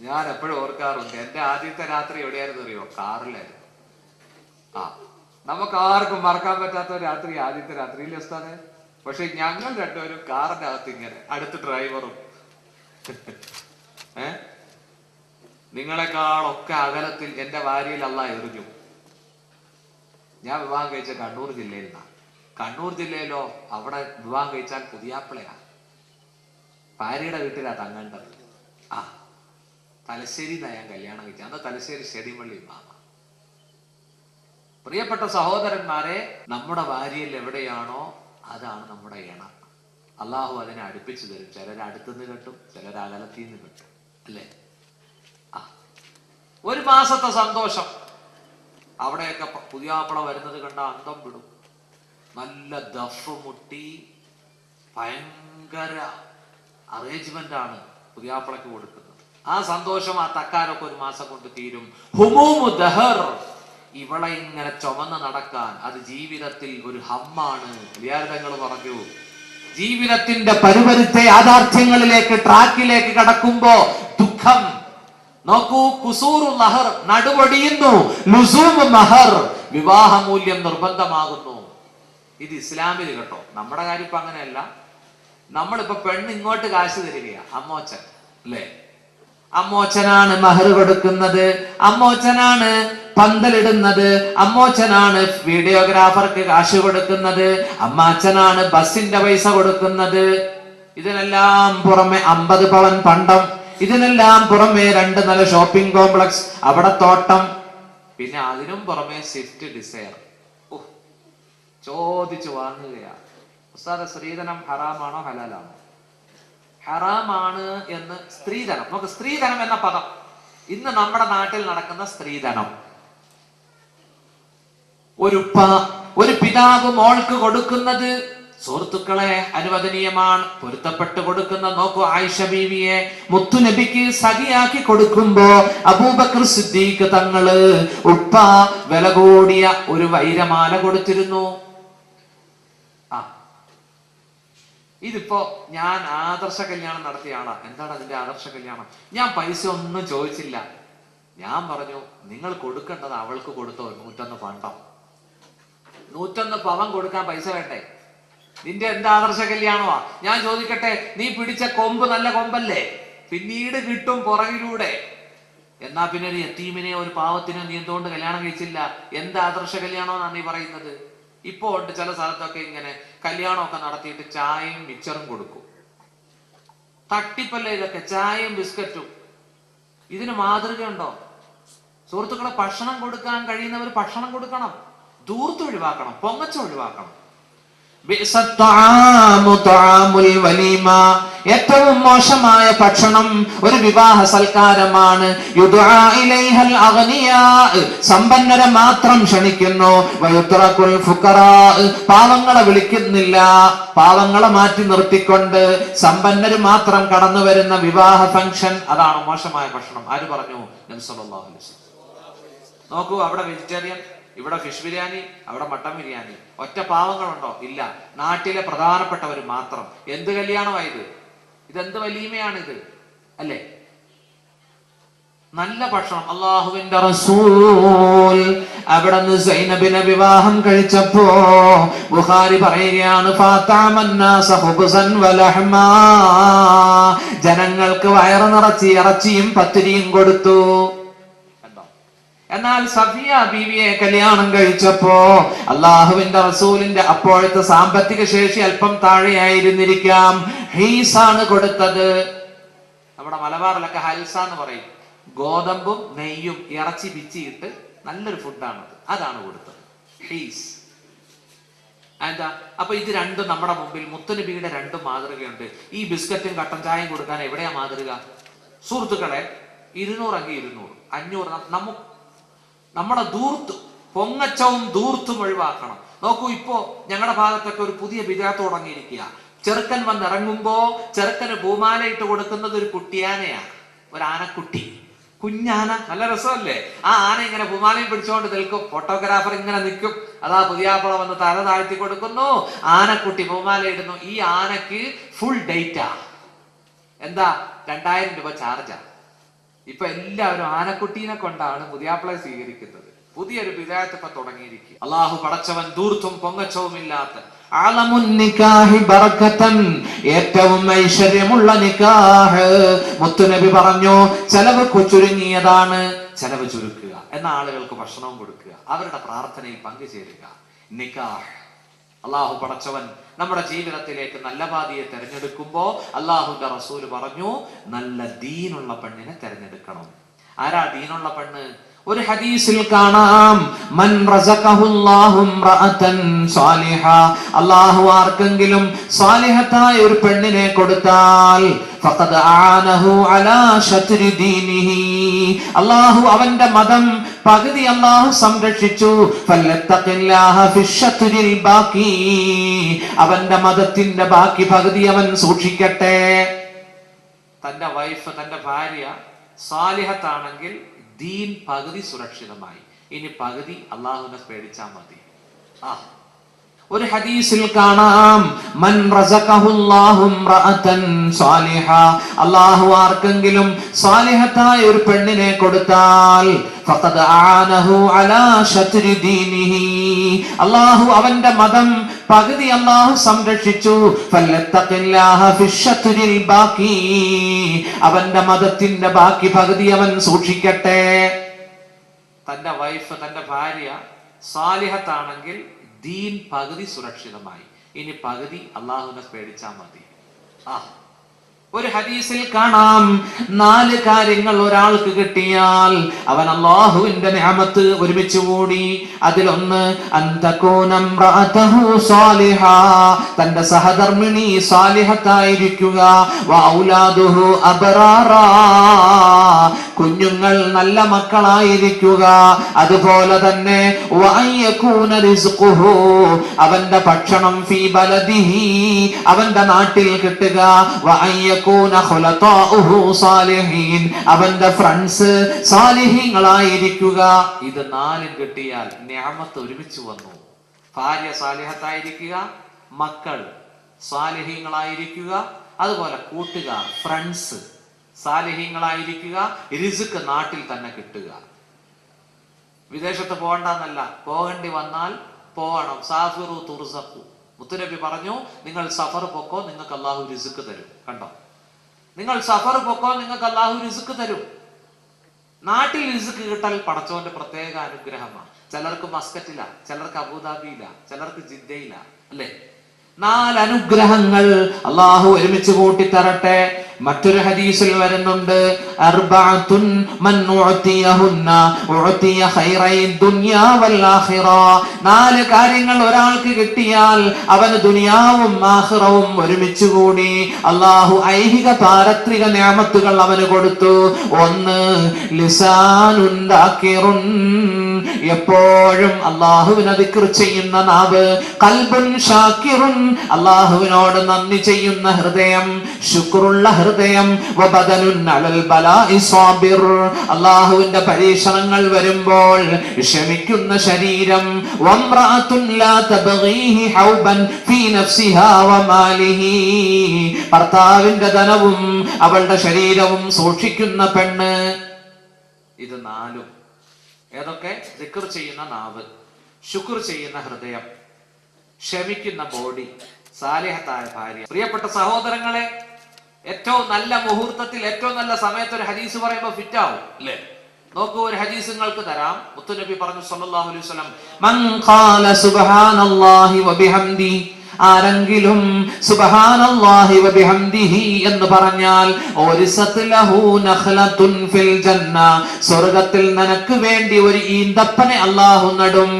ഞാൻ എപ്പോഴും ഓർക്കാറുണ്ട് എന്റെ ആദ്യത്തെ രാത്രി എവിടെയായിരുന്നു അറിയോ? കാറിലായിരുന്നു. ആ നമുക്ക് ആർക്കും മറക്കാൻ പറ്റാത്ത രാത്രി ആദ്യത്തെ രാത്രിയിൽ ഉസ്താദെ? പക്ഷെ ഞങ്ങൾ രണ്ടുപേരും കാറിന്റെ അകത്ത് ഇങ്ങനെ അടുത്ത ഡ്രൈവറും. ഏ? നിങ്ങളെക്കാളൊക്കെ അകലത്തിൽ എന്റെ ഭാര്യയിൽ അല്ല എറിഞ്ഞു. ഞാൻ വിവാഹം കഴിച്ച കണ്ണൂർ ജില്ലയിൽ നിന്നാണ്. കണ്ണൂർ ജില്ലയിലോ അവിടെ വിവാഹം കഴിച്ചാൽ പുതിയാപ്പിളയാ ഭാര്യയുടെ വീട്ടിലാ തങ്ങേണ്ടത് ആ തലശ്ശേരി ഞാൻ കല്യാണം കഴിച്ചത്. അന്ന് തലശ്ശേരി ഷെടിമള്ളി മാമ പ്രിയപ്പെട്ട സഹോദരന്മാരെ നമ്മുടെ ഭാര്യയിൽ എവിടെയാണോ അതാണ് നമ്മുടെ ഇണ അള്ളാഹു അതിനെ അടുപ്പിച്ചു തരും. ചിലർ അടുത്തുനിന്ന് കിട്ടും ചിലർ അകലത്തിൽ നിന്ന് കിട്ടും. അല്ലേ? ആ. ഒരു മാസത്തെ സന്തോഷം. അവിടെയൊക്കെ പുതിയ പുതിയാപ്പള വരുന്നത് കണ്ട അന്തം വിടും. നല്ല ദഫ് മുട്ടി ഭയങ്കര അറേഞ്ച്മെന്റ് ആണ് പുതിയാപ്പളക്ക് കൊടുക്കുന്നത്. ആ സന്തോഷം ആ തക്കാരൊക്കെ ഒരു മാസം കൊണ്ട് തീരും. ഹുമൂമു ദഹർ. ഇവളെ ഇങ്ങനെ ചുമന്ന് നടക്കാൻ അത് ജീവിതത്തിൽ ഒരു ഹമ്മാണ്. വിദ്യാർത്ഥികൾ പറഞ്ഞു ജീവിതത്തിന്റെ പരുപരുത്തെ യാഥാർത്ഥ്യങ്ങളിലേക്ക് ട്രാക്കിലേക്ക് കടക്കുമ്പോ ദുഃഖം. നോക്കൂ കുസൂറു നഹർ നടുവൊടിയുന്നു ലുസൂമ് മഹർ വിവാഹമൂല്യം നിർബന്ധമാകുന്നു. ഇത് ഇസ്ലാമിൽ കേട്ടോ. നമ്മുടെ കാര്യം ഇപ്പൊ അങ്ങനെയല്ല. നമ്മളിപ്പോ പെണ്ണ് ഇങ്ങോട്ട് കാശ് തരികയാ അമ്മോച്ചൻ അല്ലേ? അമ്മോച്ചനാണ് മഹർ കൊടുക്കുന്നത്. അമ്മോച്ചനാണ് പന്തലിടുന്നത്. അമ്മോച്ചനാണ് വീഡിയോഗ്രാഫർക്ക് കാശ് കൊടുക്കുന്നത്. അമ്മാച്ചനാണ് ബസിന്റെ പൈസ കൊടുക്കുന്നത്. ഇതിനെല്ലാം പുറമെ അമ്പത് പവൻ പണ്ടം. ഇതിനെല്ലാം പുറമെ രണ്ട് നല്ല ഷോപ്പിംഗ് കോംപ്ലക്സ് അവിടെ തോട്ടം. പിന്നെ അതിനും പുറമെ സ്വിഫ്റ്റ് ഡിസയർ. ചോദിച്ചു വാങ്ങുകയാണ്. ഉസ്താദ് സ്ത്രീധനം ഹറാമാണോ ഹലാലാണോ? ഹറാമാണ് എന്ന് സ്ത്രീധനം. നമുക്ക് സ്ത്രീധനം എന്ന പദം. ഇന്ന് നമ്മുടെ നാട്ടിൽ നടക്കുന്ന സ്ത്രീധനം. ഒരു ഒരു പിതാവ് മോൾക്ക് കൊടുക്കുന്നത് സുഹൃത്തുക്കളെ അനുവദനീയമാണ്. പൊരുത്തപ്പെട്ട് കൊടുക്കുന്ന നോക്കൂ ആയിഷ ബീവിയെ മുത്തു നബിക്ക് സഖിയാക്കി കൊടുക്കുമ്പോ അബൂബക്കർ സിദ്ദീഖ് തങ്ങൾ ഉപ്പ വില കൂടിയ ഒരു വൈരമാല കൊടുത്തിരുന്നു ആ ഇതിപ്പോ ഞാൻ ആദർശ കല്യാണം നടത്തിയാണ്. എന്താണ് അതിന്റെ ആദർശ കല്യാണം? ഞാൻ പൈസ ഒന്നും ചോദിച്ചില്ല. ഞാൻ പറഞ്ഞു നിങ്ങൾ കൊടുക്കേണ്ടത് അവൾക്ക് കൊടുത്തോ നൂറ്റൊന്ന് പണ്ടം. നൂറ്റൊന്ന് പവൻ കൊടുക്കാൻ പൈസ വേണ്ടേ? നിന്റെ എന്താ ആദർശ കല്യാണമാ? ഞാൻ ചോദിക്കട്ടെ നീ പിടിച്ച കൊമ്പ് നല്ല കൊമ്പല്ലേ? പിന്നീട് കിട്ടും പുറകിലൂടെ. എന്നാ പിന്നെ നീ എത്തീമിനെ ഒരു പാവത്തിനെ നീ എന്തുകൊണ്ട് കല്യാണം കഴിച്ചില്ല? എന്താ ആദർശ കല്യാണമെന്നാണ് നീ പറയുന്നത്? ഇപ്പോ ഉണ്ട് ചില സ്ഥലത്തൊക്കെ ഇങ്ങനെ കല്യാണമൊക്കെ നടത്തിയിട്ട് ചായയും മിച്ചറും കൊടുക്കും. തട്ടിപ്പല്ല ഇതൊക്കെ ചായയും ബിസ്ക്കറ്റും. ഇതിന് മാതൃകയുണ്ടോ? സുഹൃത്തുക്കളെ ഭക്ഷണം കൊടുക്കാൻ കഴിയുന്നവർ ഭക്ഷണം കൊടുക്കണം. ദൂർത്ത് ഒഴിവാക്കണം. പൊങ്ങച്ച ഒഴിവാക്കണം. ഏറ്റവും മോശമായ ഭക്ഷണം ഒരു വിവാഹ സൽക്കാരമാണ്. സമ്പന്നരെ മാത്രം ക്ഷണിക്കുന്നു. പാവങ്ങളെ വിളിക്കുന്നില്ല. പാവങ്ങളെ മാറ്റി നിർത്തിക്കൊണ്ട് സമ്പന്നര് മാത്രം കടന്നു വരുന്ന വിവാഹ ഫംഗ്ഷൻ അതാണ് മോശമായ ഭക്ഷണം. ആര് പറഞ്ഞു? നോക്കൂ അവിടെ വെജിറ്റേറിയൻ ഇവിടെ ഫിഷ് ബിരിയാണി അവിടെ മട്ടൻ ബിരിയാണി. ഒറ്റ പാവങ്ങളുണ്ടോ? ഇല്ല. നാട്ടിലെ പ്രധാനപ്പെട്ടവർ മാത്രം. എന്ത് കല്യാണമായത്? ഇതെന്ത് ഇത് അല്ലേ? നല്ല ഭക്ഷണം. അള്ളാഹുവിന്റെ റസൂൽ അവിടെ നിന്ന് സൈനബിനെ വിവാഹം കഴിച്ചപ്പോ ബുഹാരി പറയുകയാണ് ജനങ്ങൾക്ക് വയറ് നിറച്ച് ഇറച്ചിയും പത്തിരിയും കൊടുത്തു. എന്നാൽ സഫിയ ബീവിയെ കല്യാണം കഴിച്ചപ്പോ അള്ളാഹുവിന്റെ റസൂലിന്റെ അപ്പോഴത്തെ സാമ്പത്തിക ശേഷി അല്പം താഴെയായിരുന്നിരിക്കാം. ഹീസാണ് കൊടുത്തത്. നമ്മുടെ മലബാറിലൊക്കെ ഹൽസ എന്ന് പറയും. ഗോതമ്പും നെയ്യും ഇറച്ചി പിച്ചിയിട്ട് നല്ലൊരു ഫുഡാണത്. അതാണ് കൊടുത്തത്. ഹീസ്. എന്താ അപ്പൊ ഇത് രണ്ടും നമ്മുടെ മുമ്പിൽ മുത്തുനബിയുടെ രണ്ട് മാതൃകയുണ്ട്. ഈ ബിസ്ക്കറ്റും കട്ടൻ ചായയും കൊടുക്കാൻ എവിടെയാ മാതൃക? സുഹൃത്തുക്കളെ ഇരുന്നൂറ് അങ്ങ് ഇരുന്നൂറ്. അഞ്ഞൂറ് ന- നമു നമ്മുടെ ദൂർത്ത് പൊങ്ങച്ചവും ദൂർത്തും ഒഴിവാക്കണം. നോക്കൂ ഇപ്പോ ഞങ്ങളുടെ ഭാഗത്തൊക്കെ ഒരു പുതിയ വിധാത്ത് തുടങ്ങിയിരിക്കുക ചെറുക്കൻ വന്നിറങ്ങുമ്പോ ചെറുക്കന് ഭൂമാലയിട്ട് കൊടുക്കുന്നത് ഒരു കുട്ടിയാനയാണ് ഒരു ആനക്കുട്ടി. കുഞ്ഞാന നല്ല രസമല്ലേ? ആ ആന ഇങ്ങനെ ഭൂമാലയും പിടിച്ചുകൊണ്ട് നിൽക്കും ഫോട്ടോഗ്രാഫർ ഇങ്ങനെ നിൽക്കും. അതാ പുതിയാപ്പള വന്ന് തല താഴ്ത്തി കൊടുക്കുന്നു ആനക്കുട്ടി ഭൂമാല ഇടുന്നു ഈ ആനക്ക് ഫുൾ ഡേറ്റാ എന്താ? രണ്ടായിരം രൂപ ചാർജാ ഇപ്പൊ എല്ലാവരും ആനക്കുട്ടീനെ കൊണ്ടാണ് പുതിയാപ്പിളെ സ്വീകരിക്കുന്നത്. പുതിയൊരു വിധായത്ത് ഇപ്പൊ തുടങ്ങിയിരിക്കുക അള്ളാഹു പടച്ചവൻ ദൂർത്തും പൊങ്ങച്ചവും ഇല്ലാത്ത ഏറ്റവും ഐശ്വര്യമുള്ള നിക്കാഹ്. മുത്തുനബി പറഞ്ഞു ചെലവ് ചുരുങ്ങിയതാണ് ചെലവ് ചുരുക്കുക. എന്ന ആളുകൾക്ക് ഭക്ഷണവും കൊടുക്കുക. അവരുടെ പ്രാർത്ഥനയിൽ പങ്കുചേരുക. നിക്കാഹ്. അള്ളാഹു പടച്ചവൻ നമ്മുടെ ജീവിതത്തിലേക്ക് നല്ല പാതിയെ തെരഞ്ഞെടുക്കുമ്പോ അള്ളാഹുന്റെ റസൂൽ പറഞ്ഞു നല്ല ദീനുള്ള പെണ്ണിനെ തിരഞ്ഞെടുക്കണം. ആരാ ദീനുള്ള പെണ്ണ്? ഒരു ഹദീസിൽ കാണാം. മൻ അല്ലാഹു ആർക്കെങ്കിലും സാലിഹത്തായ ഒരു പെണ്ണിനെ കൊടുത്താൽ അള്ളാഹു അവന്റെ മതം പകുതി അള്ളാഹു സംരക്ഷിച്ചു. ബാക്കി. അവന്റെ മതത്തിന്റെ ബാക്കി പകുതി അവൻ സൂക്ഷിക്കട്ടെ. തന്റെ വൈഫ് തന്റെ ഭാര്യ സാലിഹത്താണെങ്കിൽ ദീൻ പകുതി സുരക്ഷിതമായി. ഇനി പകുതി അള്ളാഹുവിനെ പേടിച്ചാൽ മതി. ആ. ഒരു ഹദീസിൽ കാണാം മൻ അല്ലാഹു ആർക്കെങ്കിലും സാലിഹത്തായ ഒരു പെണ്ണിനെ കൊടുത്താൽ അള്ളാഹു അവന്റെ മതം പകുതി അള്ളാഹു സംരക്ഷിച്ചു അവന്റെ മതത്തിന്റെ ബാക്കി പകുതി അവൻ സൂക്ഷിക്കട്ടെ. തന്റെ വൈഫ് തന്റെ ഭാര്യ സാലിഹത്താണെങ്കിൽ ദീൻ പകുതി സുരക്ഷിതമായി. ഇനി പകുതി അള്ളാഹുവിനെ പേടിച്ചാൽ മതി. ആ. ഒരു ഹദീസിൽ കാണാം. നാല് കാര്യങ്ങൾ ഒരാൾക്ക് കിട്ടിയാൽ അവൻ അള്ളാഹുവിന്റെ നിയമത്ത് ഒരുമിച്ച് കൂടി. അതിലൊന്ന് തന്റെ സഹധർമ്മിണി അബറാറാ. കുഞ്ഞുങ്ങൾ നല്ല മക്കളായിരിക്കുക. അതുപോലെ തന്നെ അവന്റെ ഭക്ഷണം ഫീ ബലദിഹി. അവന്റെ നാട്ടിൽ കിട്ടുക. അവന്റെ ഫ്രണ്ട്സ് സാലിഹ്യങ്ങളായിരിക്കുക ഇത് നാലും കിട്ടിയാൽ നിഅമത്ത് ഒരുമിച്ച് വന്നു. ഭാര്യ സാലിഹത്തായിരിക്കുക മക്കൾ സാലിഹീങ്ങളായിരിക്കുക അതുപോലെ കൂട്ടുകാർ ഫ്രണ്ട്സ് സാലിഹ്യങ്ങളായിരിക്കുക രിസുക്ക് നാട്ടിൽ തന്നെ കിട്ടുക. വിദേശത്ത് പോകണ്ടെന്നല്ല പോകേണ്ടി വന്നാൽ പോകണം. സാഫിറു തുർസഖു. മുത്തുനബി പറഞ്ഞു നിങ്ങൾ സഫർ പൊക്കോ നിങ്ങൾക്ക് അള്ളാഹു രിസുക്ക് തരും. കണ്ടോ? നിങ്ങൾ സഫർ പൊക്കോ നിങ്ങൾക്ക് അള്ളാഹു റിസുക്ക് തരും. നാട്ടിൽ റിസുക്ക് കിട്ടൽ പടച്ചോന്റെ പ്രത്യേക അനുഗ്രഹമാണ്. ചിലർക്ക് മസ്കറ്റില ചിലർക്ക് അബുദാബിയില ചിലർക്ക് ജിദ്ദയില്ല അല്ലേ? നാല് അനുഗ്രഹങ്ങൾ അള്ളാഹു ഒരുമിച്ച് കൂട്ടിത്തരട്ടെ. മറ്റൊരു ഹദീസിൽ വരുന്നുണ്ട് മൻ ആഖിറ. നാല് കാര്യങ്ങൾ ഒരാൾക്ക് കിട്ടിയാൽ അവന് ദുനിയാവും ആഖിറവും ഒരുമിച്ച് കൂടി അള്ളാഹു ഐഹിക പാരത്രിക നിയമത്തുകൾ അവന് കൊടുത്തു. ഒന്ന് ലിസാനുൻ ദാകിറുൻ എപ്പോഴും അള്ളാഹുവിനെ ദിക്ർ ചെയ്യുന്ന നാവ് കൽബുൻ ഷാക്കിറുൻ. അള്ളാഹുവിനോട് നന്ദി ചെയ്യുന്ന ഹൃദയം ശുക്രുള്ള ഹൃദയം സാബിർ. അള്ളാഹുവിന്റെ പരീക്ഷണങ്ങൾ വരുമ്പോൾ ക്ഷമിക്കുന്ന ശരീരം. ഭർത്താവിന്റെ ധനവും അവളുടെ ശരീരവും സൂക്ഷിക്കുന്ന പെണ്ണ്. ഇത് നാലും. ഏതൊക്കെ? ദിക്കർ ചെയ്യുന്ന നാവ് ശുക്ർ ചെയ്യുന്ന ഹൃദയം ക്ഷമിക്കുന്ന ബോഡി സാലേഹത്തായ ഭാര്യ. പ്രിയപ്പെട്ട സഹോദരങ്ങളെ ഏറ്റവും നല്ല മുഹൂർത്തത്തിൽ ഏറ്റവും നല്ല സമയത്ത് ഒരു ഹദീസ് പറയുമ്പോൾ ഫിറ്റ് ആവും അല്ലേ? നോക്കൂ ഒരു ഹദീസ് നിങ്ങൾക്ക് തരാം. മുത്തുനബി പറഞ്ഞു സല്ലല്ലാഹു അലൈഹി വസല്ലം മൻ ഖാല സുബ്ഹാനല്ലാഹി വബിഹംദി ആരെങ്കിലും സുബ്ഹാനല്ലാഹി വബിഹംദിഹി എന്ന് പറഞ്ഞാൽ ലഹു നഖ്ലതുൻ ഫിൽ ജന്ന സ്വർഗത്തിൽ നിനക്ക് വേണ്ടി ഒരു ഈന്തപ്പനെ അല്ലാഹു നടും.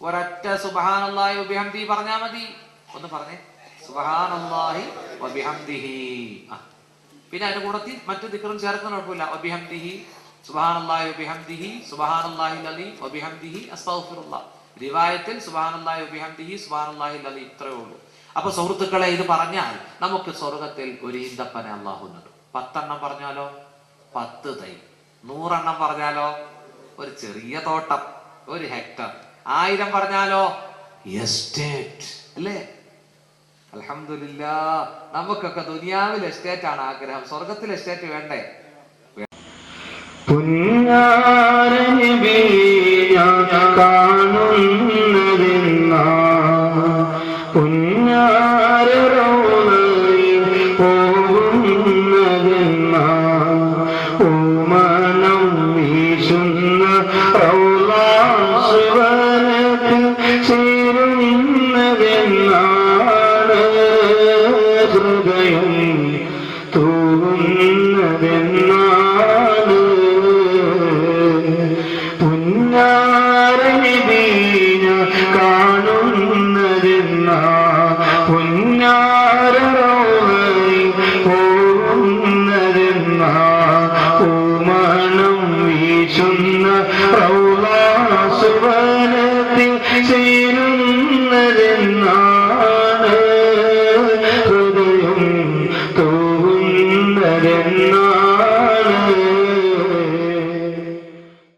ഒരൊറ്റ സുബ്ഹാനല്ലാഹി വബിഹംദി പറഞ്ഞാൽ മതി. ഒന്ന് പറഞ്ഞേ. പിന്നെ അതിന്റെ കൂടത്തിൽ മറ്റു ദിക്കറും ചേർക്കുന്ന കുഴപ്പമില്ല. റിവായത്തിൽ ഇത്രയേ ഉള്ളൂ. അപ്പൊ സുഹൃത്തുക്കളെ ഇത് പറഞ്ഞാൽ നമുക്ക് സ്വർഗത്തിൽ ഒരു ഈന്തപ്പനെ അള്ളാഹു നടും പത്തെണ്ണം പറഞ്ഞാലോ? പത്ത് തൈ. നൂറെണ്ണം പറഞ്ഞാലോ? ഒരു ചെറിയ തോട്ടം ഒരു ഹെക്ടർ. ആയിരം പറഞ്ഞാലോ? എസ്റ്റേറ്റ്. അല്ലേ? അൽഹംദുലില്ലാ നമുക്കൊക്കെ ദുനിയാവിൽ എസ്റ്റേറ്റ് ആണ് ആഗ്രഹം. സ്വർഗത്തിൽ എസ്റ്റേറ്റ് വേണ്ടേ? പുഞ്ഞാരനബി